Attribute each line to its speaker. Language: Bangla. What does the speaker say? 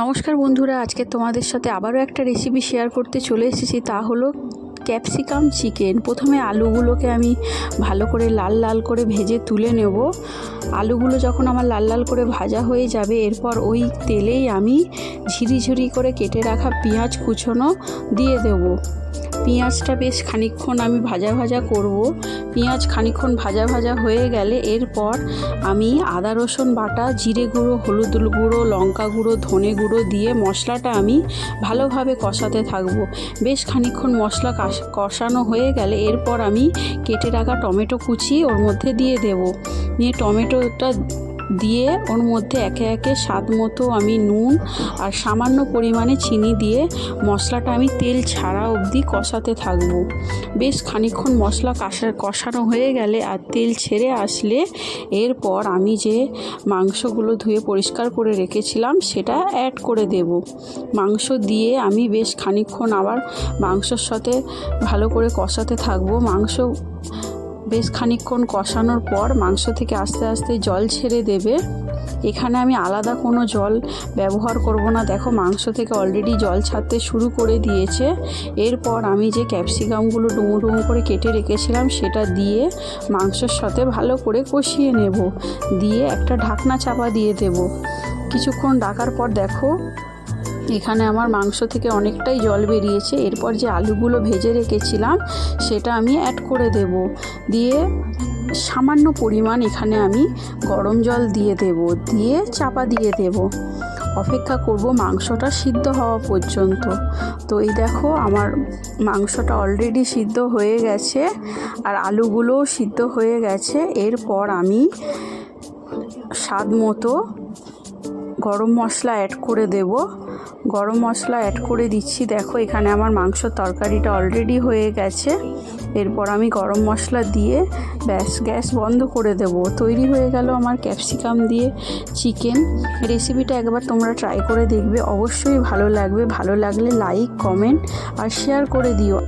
Speaker 1: নমস্কার বন্ধুরা, আজকে তোমাদের সাথে আবারও একটা রেসিপি শেয়ার করতে চলে এসেছি। তা হলো ক্যাপসিকাম চিকেন প্রথমে আলুগুলোকে আমি ভালো করে লাল লাল করে ভেজে তুলে নেব। আলুগুলো যখন আমার লাল লাল করে ভাজা হয়ে যাবে, এরপর ওই তেলেই আমি ঝিরিঝিরি করে কেটে রাখা পেঁয়াজ কুচোনো দিয়ে দেবো। পেঁয়াজটা বেশ খানিকক্ষণ আমি ভাজা ভাজা করব। পেঁয়াজ খানিকক্ষণ ভাজা ভাজা হয়ে গেলে এরপর আমি আদা, রসুন বাটা, জিরে গুঁড়ো, হলুদ গুঁড়ো, লঙ্কা গুঁড়ো, ধনে গুঁড়ো দিয়ে মশলাটা আমি ভালোভাবে কষাতে থাকব। বেশ খানিকক্ষণ মশলা কষানো হয়ে গেলে এরপর আমি কেটে রাখা টমেটো কুচি ওর মধ্যে দিয়ে দেব। নিয়ে টমেটোটা দিয়ে ওর মধ্যে একে একে স্বাদ মতো আমি নুন আর সামান্য পরিমাণে চিনি দিয়ে মশলাটা আমি তেল ছাড়া অবধি কষাতে থাকব। বেশ খানিকক্ষণ মশলা কষা, কষানো হয়ে গেলে আর তেল ছেড়ে আসলে এরপর আমি যে মাংসগুলো ধুয়ে পরিষ্কার করে রেখেছিলাম সেটা অ্যাড করে দেব। মাংস দিয়ে আমি বেশ খানিকক্ষণ আবার মাংসর সাথে ভালো করে কষাতে থাকব। মাংস বেশ খানিকক্ষণ কষানোর পর মাংস থেকে আস্তে আস্তে জল ছেড়ে দেবে। এখানে আমি আলাদা কোনো জল ব্যবহার করব না। দেখো, মাংস থেকে অলরেডি জল ছাড়তে শুরু করে দিয়েছে। এরপর আমি যে ক্যাপসিকামগুলো ডুমো ডুমো করে কেটে রেখেছিলাম, সেটা দিয়ে মাংসর সাথে ভালো করে কষিয়ে নেব। দিয়ে একটা ঢাকনা চাপা দিয়ে দেব। কিছুক্ষণ ডাকার পর দেখো এখানে আমার মাংস থেকে অনেকটাই জল বেরিয়েছে। এরপর যে আলুগুলো ভেজে রেখেছিলাম, সেটা আমি অ্যাড করে দেব। দিয়ে সামান্য পরিমাণ এখানে আমি গরম জল দিয়ে দেব। দিয়ে চাপা দিয়ে দেব। অপেক্ষা করব মাংসটা সিদ্ধ হওয়া পর্যন্ত। তো এই দেখো, আমার মাংসটা অলরেডি সিদ্ধ হয়ে গেছে আর আলুগুলোও সিদ্ধ হয়ে গেছে। এরপর আমি স্বাদ মতো গরম মশলা অ্যাড করে দেব। গরম মশলা অ্যাড করে দিচ্ছি। দেখো, এখানে আমার মাংস তরকারিটা অলরেডি হয়ে গেছে। এরপর আমি গরম মশলা দিয়ে ব্যাস, গ্যাস বন্ধ করে দেব। তৈরি হয়ে গেল আমার ক্যাপসিকাম দিয়ে চিকেন রেসিপিটা একবার তোমরা ট্রাই করে দেখবে। অবশ্যই ভালো লাগবে। ভালো লাগলে লাইক কমেন্ট আর শেয়ার করে দিও।